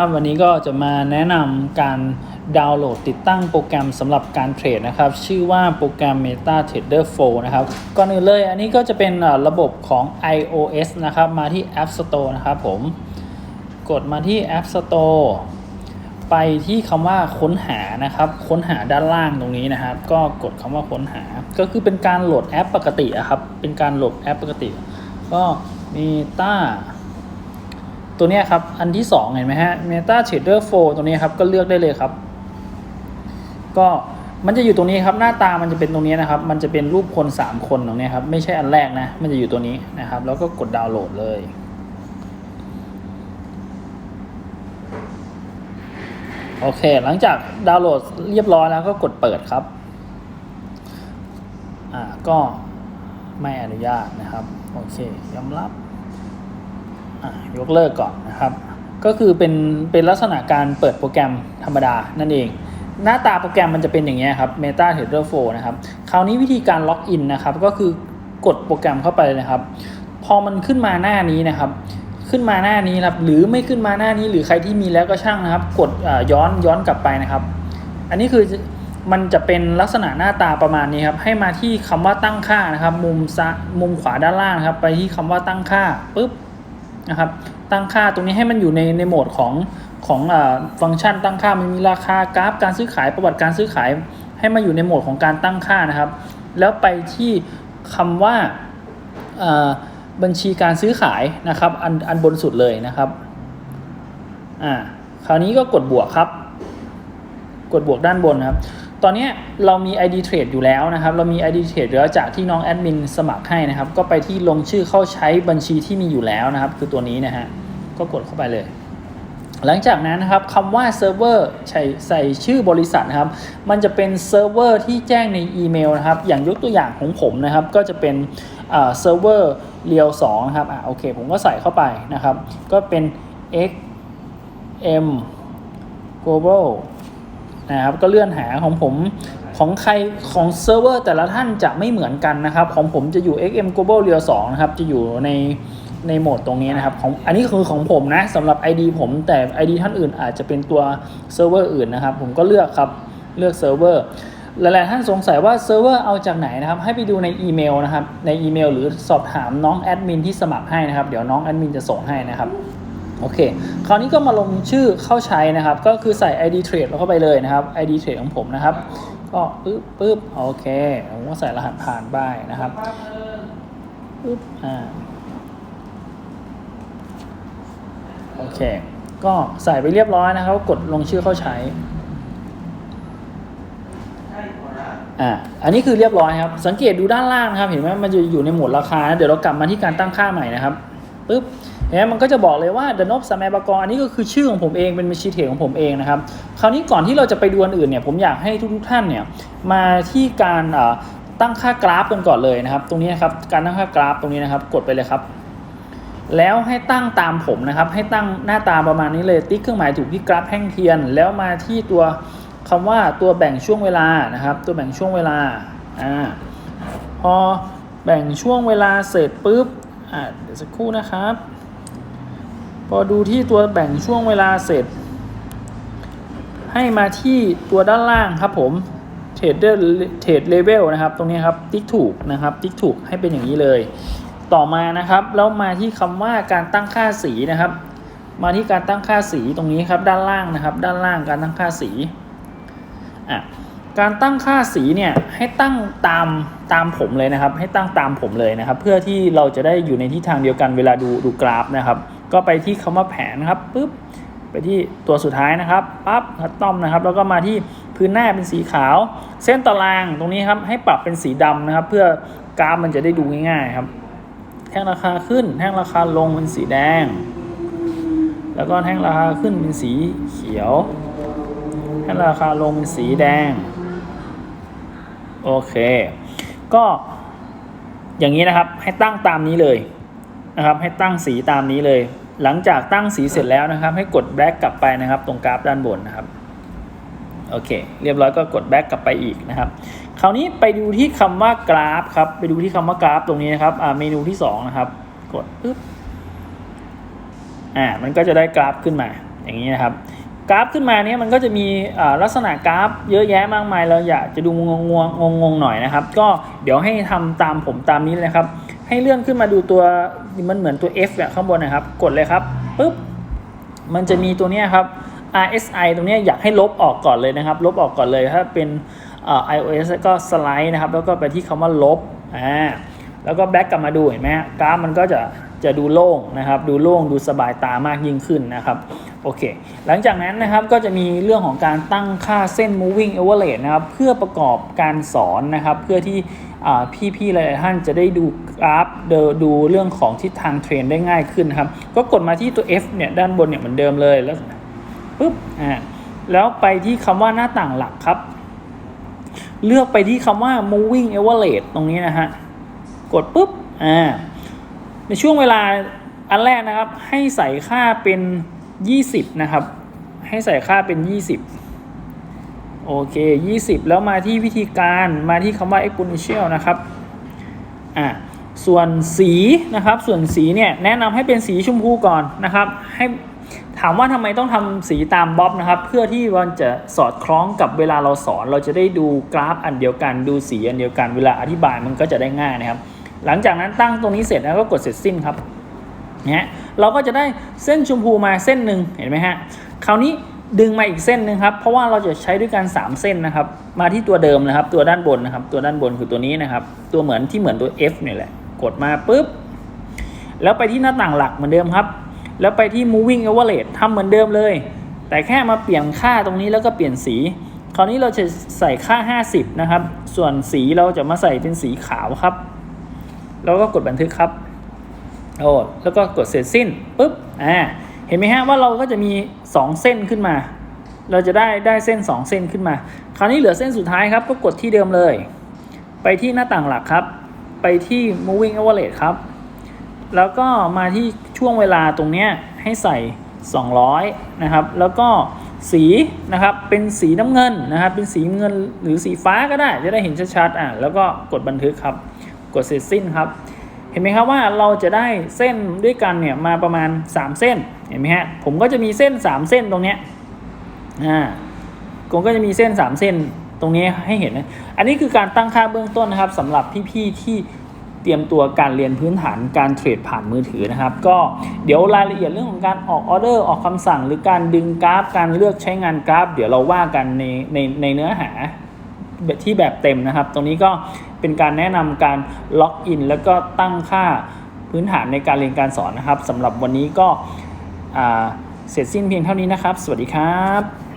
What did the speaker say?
ครับวันนี้ก็จะมาแนะนำการดาวน์โหลดติดตั้งโปรแกรมสำหรับการเทรดนะครับ ชื่อว่าโปรแกรม MetaTrader 4 นะครับ ก่อนอื่นเลยอันนี้ก็จะเป็นระบบของ iOS นะครับ มาที่ App Store นะครับผม กดมาที่ App Store ไปที่คำว่าค้นหานะครับ ค้นหาด้านล่างตรงนี้นะครับ ก็กดคำว่าค้นหา ก็คือเป็นการโหลดแอปปกติครับ เป็นการโหลดแอปปกติ ก็มี ตัวนี้ครับ อันที่ 2 เห็นไหมฮะ Meta Trader 4ตัวนี้ครับ ก็เลือกได้เลยครับ ก็มันจะอยู่ตรงนี้ครับ หน้าตามันจะเป็นตรงนี้นะครับ มันจะเป็นรูปคน 3 คนตรงนี้ครับ ไม่ใช่อันแรกนะ มันจะอยู่ตัวนี้นะครับ แล้วก็กดดาวน์โหลดเลยโอเค หลังจากดาวน์โหลดเรียบร้อยแล้วก็กดเปิดครับ อ่า ก็ไม่อนุญาตนะครับ โอเคยอมรับ ยกเลิกก่อนนะครับ ก็คือเป็นเป็นลักษณะการเปิดโปรแกรมธรรมดานั่นเอง หน้าตาโปรแกรมมันจะเป็นอย่างนี้ยครับ Meta Trader 4นะครับ คราวนี้วิธีการล็อกอินนะครับ ก็คือกดโปรแกรมเข้าไปนะครับ พอมันขึ้นมาหน้านี้นะครับขึ้นมาหน้านี้นะครับหรือไม่ขึ้นมาหน้านี้หรือใครที่มีแล้วก็ช่างนะครับ กดย้อนย้อนกลับไปนะครับ อันนี้คือมันจะเป็นลักษณะหน้าตาประมาณนี้ครับ ให้มาที่คำว่าตั้งค่านะครับ มุมซ้ายมุมขวาด้านล่างนะครับ ไปที่คำว่าตั้งค่าปุ๊บ นะครับ ตั้งค่าตรงนี้ให้มันอยู่ในในโหมดของของอฟังก์ชันตั้งค่ามันมีราคากราฟการซื้อขายประวัติการซื้อขาย ให้มาอยู่ในโหมดของการตั้งค่านะครับ แล้วไปที่คำว่าอ่าบัญชีการซื้อขายนะครับ อันอันบนสุดเลยนะครับอ่าคราวนี้ก็กดบวกครับ กดบวกด้านบนครับ ตอนนี้เรามี ID Trade อยู่แล้วนะครับ เรามี ID Trade แล้วจากที่น้องแอดมินสมัครให้นะครับ ก็ไปที่ลงชื่อเข้าใช้บัญชีที่มีอยู่แล้วนะครับ คือตัวนี้นะฮะ ก็กดเข้าไปเลย หลังจากนั้นนะครับคำว่าเซิร์ฟเวอร์ใส่ใส่ชื่อบริษัทนะครับ มันจะเป็นเซิร์ฟเวอร์ที่แจ้งในอีเมลนะครับ อย่างยกตัวอย่างของผมนะครับ ก็จะเป็นเซิร์ฟเวอร์เรียว2นะครับ อะโอเค ผมก็ใส่เข้าไปนะครับ ก็เป็น x m global นะครับก็เลื่อนหาของผมของใครของเซิร์ฟเวอร์แต่ละท่านจะไม่เหมือนกันนะครับ ของผมจะอยู่ XM Global Real 2นะครับ จะอยู่ในในโหมดตรงนี้นะครับของอันนี้คือของผมนะสำหรับ ID ผมแต่ ID ท่านอื่นอาจจะเป็นตัวเซิร์ฟเวอร์อื่นนะครับ ผมก็เลือกครับเลือกเซิร์ฟเวอร์หลายๆท่านสงสัยว่าเซิร์ฟเวอร์เอาจากไหนนะครับ ให้ไปดูในอีเมลนะครับ ในอีเมลหรือสอบถามน้องแอดมินที่สมัครให้นะครับ เดี๋ยวน้องแอดมินจะส่งให้นะครับ โอเค คราวนี้ก็มาลงชื่อเข้าใช้นะครับ ก็คือใส่ ID Trade เข้าไปเลยนะครับ ID Trade ของผมนะครับ ก็ปึ๊บปึ๊บโอเค ผมก็ใส่รหัสผ่านไปนะครับปึ๊บอ่าโอเค ก็ใส่ไปเรียบร้อยนะครับ กดลงชื่อเข้าใช้อ่า อันนี้คือเรียบร้อยครับ สังเกตดูด้านล่างนะครับ เห็นไหมมันจะอยู่ในหมวดราคานะเดี๋ยวเรากลับมาที่การตั้งค่าใหม่นะครับปึ๊บ นไหมมันก็จะบอกเลยว่าเดนบสมัยบกรอันนี้ก็คือชื่อของผมเองเป็นบัญชีเทรดของผมเองนะครับคราวนี้ก่อนที่เราจะไปดูอันอื่นเนี่ยผมอยากให้ทุกๆท่านเนี่ยมาที่การตั้งค่ากราฟกันก่อนเลยนะครับ ตรงนี้นะครับการตั้งค่ากราฟตรงนี้นะครับ กดไปเลยครับ แล้วให้ตั้งตามผมนะครับ ให้ตั้งหน้าตาประมาณนี้เลยติ๊กเครื่องหมายถูกที่กราฟแท่งเทียน แล้วมาที่ตัวคำว่าตัวแบ่งช่วงเวลานะครับ ตัวแบ่งช่วงเวลาอ่าพอแบ่งช่วงเวลาเสร็จปุ๊บอ่าเดี๋ยวสักครู่นะครับ พอดูที่ตัวแบ่งช่วงเวลาเสร็จ ให้มาที่ตัวด้านล่างครับผมเทรดเดอร์เทรดเลเวลนะครับ ตรงนี้ครับติ๊กถูกนะครับ ติ๊กถูกให้เป็นอย่างนี้เลย ต่อมานะครับ แล้วมาที่คำว่าการตั้งค่าสีนะครับ มาที่การตั้งค่าสีตรงนี้ครับด้านล่างนะครับ ด้านล่างการตั้งค่าสีอะการตั้งค่าสีเนี่ยให้ตั้งตามตามผมเลยนะครับ ให้ตั้งตามผมเลยนะครับ เพื่อที่เราจะได้อยู่ในทิศทางเดียวกันเวลาดูดูกราฟนะครับ ก็ไปที่คำว่าแผนครับปุ๊บไปที่ตัวสุดท้ายนะครับปั๊บคัสตอมนะครับ แล้วก็มาที่พื้นหน้าเป็นสีขาว เส้นตารางตรงนี้ครับให้ปรับเป็นสีดำนะครับ เพื่อกราฟมันจะได้ดูง่ายๆครับ แท่งราคาขึ้น แท่งราคาลงเป็นสีแดง แล้วก็แท่งราคาขึ้นเป็นสีเขียว แท่งราคาลงเป็นสีแดง โอเค ก็อย่างนี้นะครับให้ตั้งตามนี้เลย นะครับให้ตั้งสีตามนี้เลย หลังจากตั้งสีเสร็จแล้วนะครับ ให้กดแบ็กกลับไปนะครับ ตรงกราฟด้านบนนะครับโอเค เรียบร้อยก็กดแบ็กกลับไปอีกนะครับ คราวนี้ไปดูที่คำว่ากราฟครับ ไปดูที่คำว่ากราฟตรงนี้นะครับอ่าเมนูที่สองนะครับ กดปึ๊บอ่ามันก็จะได้กราฟขึ้นมา อย่างนี้นะครับ กราฟขึ้นมาเนี้ยมันก็จะมีลักษณะกราฟ เยอะแยะมากมายเราอยากจะดูงงงงงๆหน่อยนะครับ ก็เดี๋ยวให้ทำตามผมตามนี้เลยครับ ให้เลื่อนขึ้นมาดูตัว มันเหมือนตัว F แบบข้างบนนะครับ กดเลยครับปุ๊บมันจะมีตัวเนี้ยครับ RSI ตรงเนี้ยอยากให้ลบออกก่อนเลยนะครับ ลบออกก่อนเลยถ้าเป็น iOS ก็สไลด์นะครับ แล้วก็ไปที่คำว่าลบอ่าแล้วก็แบ็กกลับมาดูเห็นไหมกราฟมันก็จะจะดูโล่งนะครับ ดูโล่งดูสบายตามากยิ่งขึ้นนะครับ โอเค หลังจากนั้นนะครับก็จะมีเรื่องของการตั้งค่าเส้น moving average นะครับ เพื่อประกอบการสอนนะครับ เพื่อที่พี่ๆหลายๆท่านจะได้ดูกราฟเดดูเรื่องของทิศทางเทรนได้ง่ายขึ้นนครับ ก็กดมาที่ตัว F เนี่ยด้านบนเนี่ยเหมือนเดิมเลยแล้วปุ๊บอ่าแล้วไปที่คำว่าหน้าต่างหลักครับ เลือกไปที่คำว่า moving average ตรงนี้นะฮะ กดปุ๊บอ่าในช่วงเวลาอันแรกนะครับให้ใส่ค่าเป็น 20 นะครับ ให้ใส่ค่าเป็น 20 โอเค 20 แล้วมาที่วิธีการมาที่คำว่า exponential นะครับอ่าส่วนสีนะครับ ส่วนสีเนี่ยแนะนำให้เป็นสีชมพูก่อนนะครับ ให้ถามว่าทำไมต้องทำสีตามบ๊อบนะครับ เพื่อที่มันจะสอดคล้องกับเวลาเราสอน เราจะได้ดูกราฟอันเดียวกัน ดูสีอันเดียวกัน เวลาอธิบายมันก็จะได้ง่ายนะครับ หลังจากนั้นตั้งตรงนี้เสร็จแล้วก็กดเสร็จสิ้นครับ นี่ยเราก็จะได้เส้นชมพูมาเส้นหนึ่งเห็นไหมฮะคราวนี้ดึงมาอีกเส้นหนึ่งครับเพราะว่าเราจะใช้ด้วยกัน 3 เส้นนะครับ มาที่ตัวเดิมนะครับ ตัวด้านบนนะครับ ตัวด้านบนคือตัวนี้นะครับ ตัวเหมือนที่เหมือนตัว F เนี่ยแหละกดมาปุ๊บ แล้วไปที่หน้าต่างหลักเหมือนเดิมครับ แล้วไปที่ moving average ทำเหมือนเดิมเลย แต่แค่มาเปลี่ยนค่าตรงนี้แล้วก็เปลี่ยนสี คราวนี้เราจะใส่ค่า 50 นะครับ ส่วนสีเราจะมาใส่เป็นสีขาวครับ แล้วก็กดบันทึกครับ โอ้แล้วก็กดเสร็จสิ้นปุ๊บอ่าเห็นไหมฮะว่าเราก็จะมี 2 เส้นขึ้นมา เราจะได้ได้เส้น 2 เส้นขึ้นมา คราวนี้เหลือเส้นสุดท้ายครับก็กดที่เดิมเลย ไปที่หน้าต่างหลักครับ ไปที่ moving average ครับ แล้วก็มาที่ช่วงเวลาตรงเนี้ยให้ใส่ 200 นะครับ แล้วก็สีนะครับเป็นสีน้ำเงินนะครับ เป็นสีเงินหรือสีฟ้าก็ได้จะได้เห็นชัดๆอะแล้วก็กดบันทึกครับ กดเสร็จสิ้นครับ เห็นไหมครับว่าเราจะได้เส้นด้วยกันเนี่ยมาประมาณ 3 เส้นเห็นไหมฮะผมก็จะมีเส้น 3 เส้นตรงเนี้ยอ่าผมก็จะมีเส้น 3 เส้นตรงนี้ให้เห็นนะอันนี้คือการตั้งค่าเบื้องต้นนะครับสำหรับพี่ๆที่เตรียมตัวการเรียนพื้นฐานการเทรดผ่านมือถือนะครับ ก็เดี๋ยวรายละเอียดเรื่องของการออกออเดอร์ออกคำสั่ง หรือการดึงกราฟ การเลือกใช้งานกราฟ เดี๋ยวเราว่ากันในในในเนื้อหา ที่แบบเต็มนะครับ ตรงนี้ก็เป็นการแนะนำการล็อกอินแล้วก็ตั้งค่าพื้นฐานในการเรียนการสอนนะครับสำหรับวันนี้ก็เสร็จสิ้นเพียงเท่านี้นะครับ สวัสดีครับ